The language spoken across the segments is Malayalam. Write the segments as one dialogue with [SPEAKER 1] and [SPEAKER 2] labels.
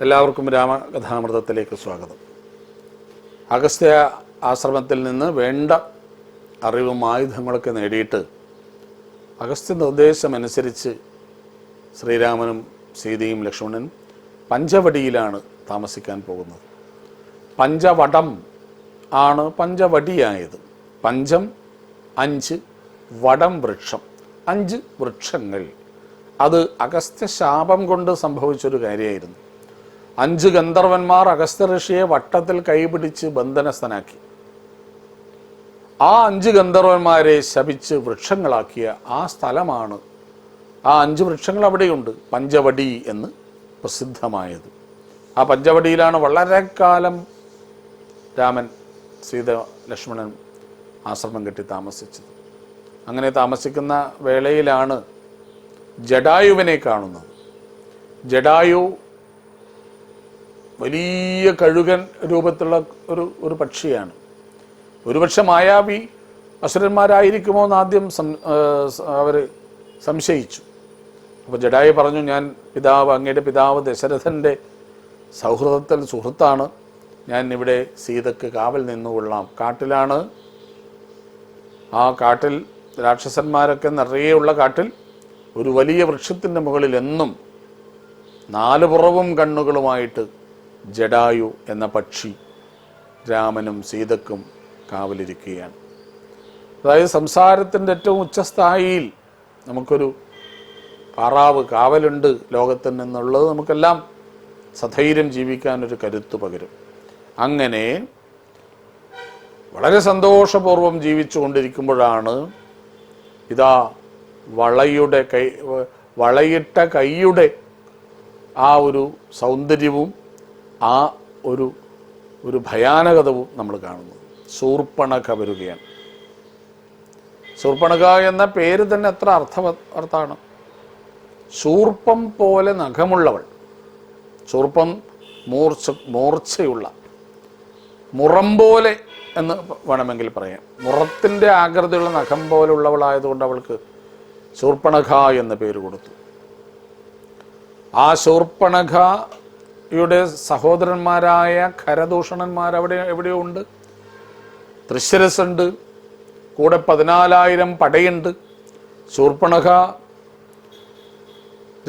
[SPEAKER 1] എല്ലാവർക്കും രാമകഥാമൃതത്തിലേക്ക് സ്വാഗതം. അഗസ്ത്യ ആശ്രമത്തിൽ നിന്ന് വേണ്ട അറിവും ആയുധങ്ങളൊക്കെ നേടിയിട്ട് അഗസ്ത്യ നിർദ്ദേശമനുസരിച്ച് ശ്രീരാമനും സീതയും ലക്ഷ്മണനും പഞ്ചവടിയിലാണ് താമസിക്കാൻ പോകുന്നത്. പഞ്ചവടം ആണ് പഞ്ചവടിയായത്. പഞ്ചം അഞ്ച് വടം വൃക്ഷം. അഞ്ച് വൃക്ഷങ്ങൾ. അത് അഗസ്ത്യ ശാപം കൊണ്ട് സംഭവിച്ചൊരു കാര്യമായിരുന്നു. അഞ്ച് ഗന്ധർവന്മാർ അഗസ്ത്യ ഋഷിയെ വട്ടത്തിൽ കൈപിടിച്ച് ബന്ധനസ്ഥനാക്കി. ആ അഞ്ച് ഗന്ധർവന്മാരെ ശപിച്ച് വൃക്ഷങ്ങളാക്കിയ ആ സ്ഥലമാണ് ആ അഞ്ച് വൃക്ഷങ്ങൾ അവിടെയുണ്ട് പഞ്ചവടി എന്ന് പ്രസിദ്ധമായത്. ആ പഞ്ചവടിയിലാണ് വളരെ കാലം രാമൻ സീത ലക്ഷ്മണൻ ആശ്രമം കെട്ടി താമസിച്ചത്. അങ്ങനെ താമസിക്കുന്ന വേളയിലാണ് ജഡായുവിനെ കാണുന്നത്. ജഡായു വലിയ കഴുകൻ രൂപത്തിലുള്ള ഒരു ഒരു പക്ഷിയാണ്. ഒരുപക്ഷെ മായാവി അസുരന്മാരായിരിക്കുമോ എന്ന് ആദ്യം അവർ സംശയിച്ചു. അപ്പോൾ ജഡായി പറഞ്ഞു ഞാൻ പിതാവ് അങ്ങയുടെ പിതാവ് ദശരഥന്റെ സൗഹൃദത്തിൽ സുഹൃത്താണ്. ഞാൻ ഇവിടെ സീതക്ക് കാവൽ നിന്നുകൊള്ളാം. കാട്ടിലാണ് ആ കാട്ടിൽ രാക്ഷസന്മാരൊക്കെ നിറയെയുള്ള കാട്ടിൽ ഒരു വലിയ വൃക്ഷത്തിന്റെ മുകളിൽ എന്നും നാല് പുറവും കണ്ണുകളുമായിട്ട് ജഡായു എന്ന പക്ഷി രാമനും സീതക്കും കാവലിരിക്കുകയാണ്. അതായത് സംസാരത്തിന്റെ ഏറ്റവും ഉച്ചസ്ഥായിയിൽ നമുക്കൊരു പാറാവ് കാവലുണ്ട് ലോകത്തിൽ നിന്നുള്ളത് നമുക്കെല്ലാം സധൈര്യം ജീവിക്കാനൊരു കരുത്ത് പകരും. അങ്ങനെ വളരെ സന്തോഷപൂർവം ജീവിച്ചു കൊണ്ടിരിക്കുമ്പോഴാണ് ഇതാ വളയുടെ കൈ വളയിട്ട കൈയുടെ ആ ഒരു സൗന്ദര്യവും ആ ഒരു ഒരു ഭയാനകതവും നമ്മൾ കാണുന്നു. സൂർപ്പണക വരികയാണ്. സൂർപ്പണക എന്ന പേര് തന്നെ എത്ര അർത്ഥ അർത്ഥമാണ് ശൂർപ്പം പോലെ നഖമുള്ളവൾ സൂർപ്പം മൂർച്ച മൂർച്ചയുള്ള മുറം പോലെ എന്ന് വേണമെങ്കിൽ പറയാം. മുറത്തിന്റെ ആകൃതിയുള്ള നഖം പോലുള്ളവളായതുകൊണ്ട് അവൾക്ക് സൂർപ്പണഖ എന്ന പേര് കൊടുത്തു. ആ ശൂർപ്പണഖയുടെ സഹോദരന്മാരായ ഖരദൂഷണന്മാർ അവിടെ എവിടെയോ ഉണ്ട് തൃശ്ശരസുണ്ട് കൂടെ പതിനാലായിരം പടയുണ്ട്. ശൂർപ്പണഖ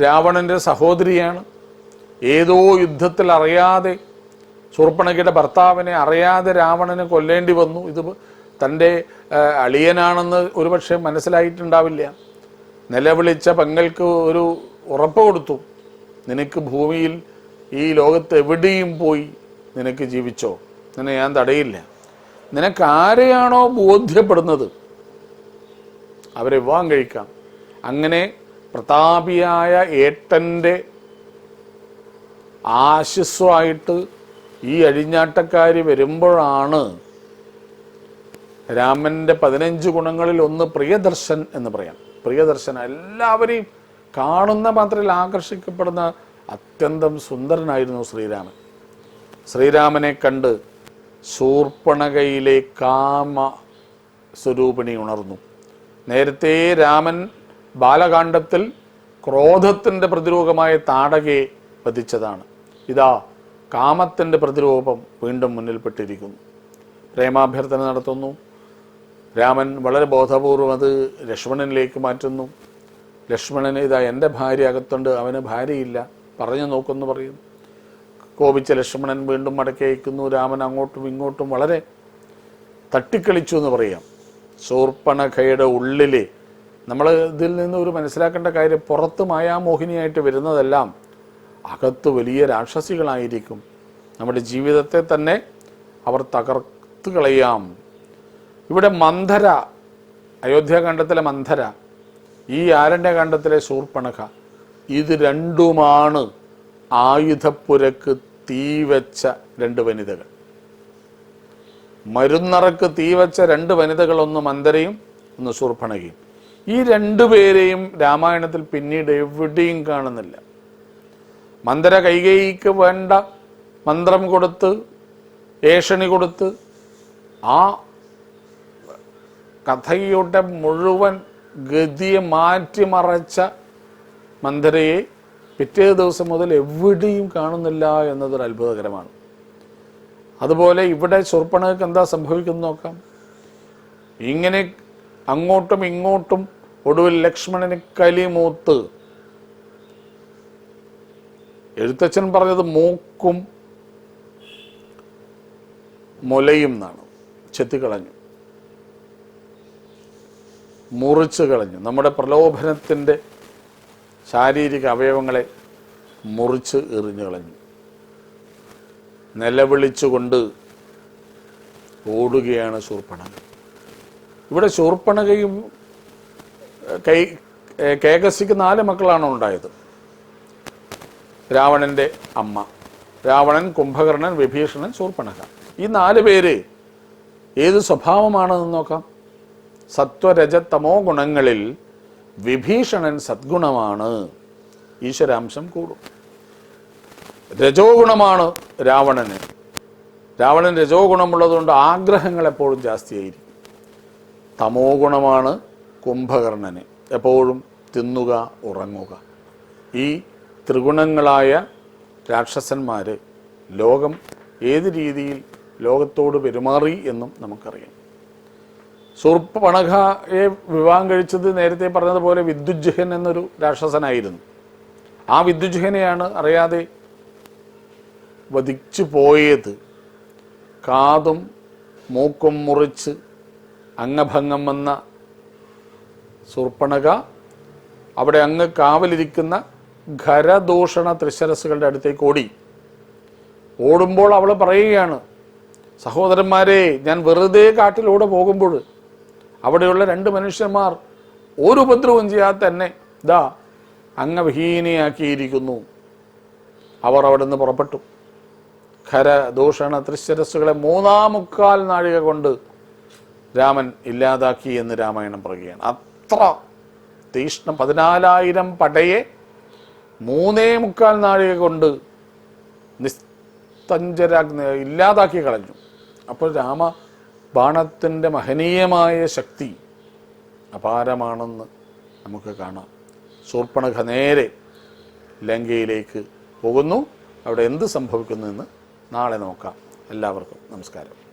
[SPEAKER 1] രാവണന്റെ സഹോദരിയാണ്. ഏതോ യുദ്ധത്തിൽ അറിയാതെ ശൂർപ്പണഖയുടെ ഭർത്താവിനെ അറിയാതെ രാവണനെ കൊല്ലേണ്ടി വന്നു. ഇത് തന്റെ അളിയനാണെന്ന് ഒരുപക്ഷെ മനസ്സിലായിട്ടുണ്ടാവില്ല. നിലവിളിച്ച പെങ്ങൾക്ക് ഒരു ഉറപ്പ് കൊടുത്തു. നിനക്ക് ഭൂമിയിൽ ഈ ലോകത്ത് എവിടെയും പോയി നിനക്ക് ജീവിച്ചോ? നിന്നെ ഞാൻ തടയില്ല. നിനക്ക് ആരെയാണോ ബോധ്യപ്പെടുന്നത്? അവരെ വിവാഹം കഴിക്കാം. അങ്ങനെ പ്രതാപിയായ ഏട്ടന്റെ ആശിസ്വായിട്ട് ഈ അഴിഞ്ഞാട്ടക്കാരി വരുമ്പോഴാണ് രാമന്റെ പതിനഞ്ച് ഗുണങ്ങളിൽ ഒന്ന് പ്രിയദർശൻ എന്ന് പറയാം. പ്രിയദർശൻ എല്ലാവരെയും കാണുന്ന മാത്രയിൽ ആകർഷിക്കപ്പെടുന്ന അത്യന്തം സുന്ദരനായിരുന്നു ശ്രീരാമൻ. ശ്രീരാമനെ കണ്ട് ശൂർപ്പണകയിലെ കാമ സ്വരൂപിണി ഉണർന്നു. നേരത്തെ രാമൻ ബാലകാണ്ഡത്തിൽ ക്രോധത്തിന്റെ പ്രതിരൂപമായ താടകയെ വധിച്ചതാണ്. ഇതാ കാമത്തിന്റെ പ്രതിരൂപം വീണ്ടും മുന്നിൽപ്പെട്ടിരിക്കുന്നു പ്രേമാഭ്യർത്ഥന നടത്തുന്നു. രാമൻ വളരെ ബോധപൂർവം അത് ലക്ഷ്മണനിലേക്ക് മാറ്റുന്നു. ലക്ഷ്മണന് ഇതാ എന്റെ ഭാര്യ അകത്തുണ്ട് അവന് ഭാര്യയില്ല. പറഞ്ഞു നോക്കുമെന്ന് പറയുന്നു കോപിച്ച ലക്ഷ്മണൻ വീണ്ടും മടക്കി അയക്കുന്നു. രാമൻ അങ്ങോട്ടും ഇങ്ങോട്ടും വളരെ തട്ടിക്കളിച്ചു എന്ന് പറയാം. ശൂർപ്പണഖയുടെ ഉള്ളിൽ നമ്മൾ ഇതിൽ നിന്ന് ഒരു മനസ്സിലാക്കേണ്ട കാര്യം പുറത്ത് മായാമോഹിനിയായിട്ട് വരുന്നതെല്ലാം അകത്ത് വലിയ രാക്ഷസികളായിരിക്കും. നമ്മുടെ ജീവിതത്തെ തന്നെ അവർ തകർത്ത് കളയാം. ഇവിടെ മന്ധര അയോധ്യാഖണ്ഡത്തിലെ മന്ധര ഈ ആരണ്യകാന്ഡത്തിലെ ശൂർപ്പണഖ. ഇത് രണ്ടുമാണ് ആയുധപ്പുരക്ക് തീവച്ച രണ്ട് വനിതകൾ. മരുന്നറക്ക് തീവച്ച രണ്ട് വനിതകൾ ഒന്ന് മന്ദരയും ഒന്ന് സുർഭണകയും ഈ രണ്ടു പേരെയും രാമായണത്തിൽ പിന്നീട് എവിടെയും കാണുന്നില്ല. മന്ദര കൈകൈക്ക് വേണ്ട മന്ത്രം കൊടുത്ത് ഏഷണി കൊടുത്ത് ആ കഥയുടെ മുഴുവൻ ഗതിയെ മാറ്റിമറച്ച മന്ദരയെ പിറ്റേ ദിവസം മുതൽ എവിടെയും കാണുന്നില്ല എന്നതൊരു അത്ഭുതകരമാണ്. അതുപോലെ ഇവിടെ ശൂർപ്പണക്ക് എന്താ സംഭവിക്കുന്നത് നോക്കാം. ഇങ്ങനെ അങ്ങോട്ടും ഇങ്ങോട്ടും ഒടുവിൽ ലക്ഷ്മണന് കലിമൂത്ത്. എഴുത്തച്ഛൻ പറഞ്ഞത് മൂക്കും മുലയും എന്നാണ്. ചെത്തിക്കളഞ്ഞു മുറിച്ച് കളഞ്ഞു. നമ്മുടെ പ്രലോഭനത്തിന്റെ ശാരീരിക അവയവങ്ങളെ മുറിച്ച് എറിഞ്ഞു കളഞ്ഞു. നിലവിളിച്ചുകൊണ്ട് ഓടുകയാണ് ശൂർപ്പണക. ഇവിടെ ശൂർപ്പണകയും കൈ കേകസിക്ക് നാല് മക്കളാണ് ഉണ്ടായത്. രാവണന്റെ അമ്മ രാവണൻ കുംഭകർണൻ വിഭീഷണൻ ശൂർപ്പണക. ഈ നാല് പേര് ഏത് സ്വഭാവമാണെന്ന് നോക്കാം? സത്വരജതമോ ഗുണങ്ങളിൽ വിഭീഷണൻ സദ്ഗുണമാണ്. ഈശ്വരാംശം കൂടും. രജോ ഗുണമാണ് രാവണന്. രാവണൻ രജോ ഗുണമുള്ളതുകൊണ്ട് ആഗ്രഹങ്ങൾ എപ്പോഴും ജാസ്തിയായിരിക്കും. തമോ ഗുണമാണ് കുംഭകർണന്. എപ്പോഴും തിന്നുക ഉറങ്ങുക. ഈ ത്രിഗുണങ്ങളായ രാക്ഷസന്മാർ ലോകം ഏത് രീതിയിൽ ലോകത്തോട് പെരുമാറി എന്നും നമുക്കറിയാം. സൂർപ്പണഖയെ വിവാഹം കഴിച്ചത് നേരത്തെ പറഞ്ഞതുപോലെ വിദ്യുജ്ജഹൻ എന്നൊരു രാക്ഷസനായിരുന്നു. ആ വിദ്യുജ്ജഹനെയാണ് അറിയാതെ വധിച്ചു പോയത്. കാതും മൂക്കും മുറിച്ച് അംഗഭംഗം വന്ന സൂർപ്പണക അവിടെ അങ്ങ് കാവലിരിക്കുന്ന ഖരദൂഷണ ത്രിശരസുകളുടെ അടുത്തേക്ക് ഓടി. ഓടുമ്പോൾ അവൾ പറയുകയാണ് സഹോദരന്മാരെ ഞാൻ വെറുതെ കാട്ടിലൂടെ പോകുമ്പോൾ അവിടെയുള്ള രണ്ട് മനുഷ്യന്മാർ ഒരു ഉപദ്രവം ചെയ്യാതെ തന്നെ ദാ അംഗവിഹീനയാക്കിയിരിക്കുന്നു. അവർ അവിടെ നിന്ന് പുറപ്പെട്ടു. ഖര ദൂഷണ തൃശ്ശരസ്സുകളെ മൂന്നാം മുക്കാൽ നാഴിക കൊണ്ട് രാമൻ ഇല്ലാതാക്കി എന്ന് രാമായണം പറയുകയാണ്. അത്ര തീഷ്ണം. പതിനാലായിരം പടയെ മൂന്നേ മുക്കാൽ നാഴിക കൊണ്ട് നിസ്തഞ്ചരാ ഇല്ലാതാക്കി കളഞ്ഞു. അപ്പോൾ രാമ ബാണത്തിന്റെ മഹനീയമായ ശക്തി അപാരമാണെന്ന് നമുക്ക് കാണാം. ശൂർപ്പണഖ നേരെ ലങ്കയിലേക്ക് പോകുന്നു. അവിടെ എന്ത് സംഭവിക്കുന്നു എന്ന് നാളെ നോക്കാം. എല്ലാവർക്കും നമസ്കാരം.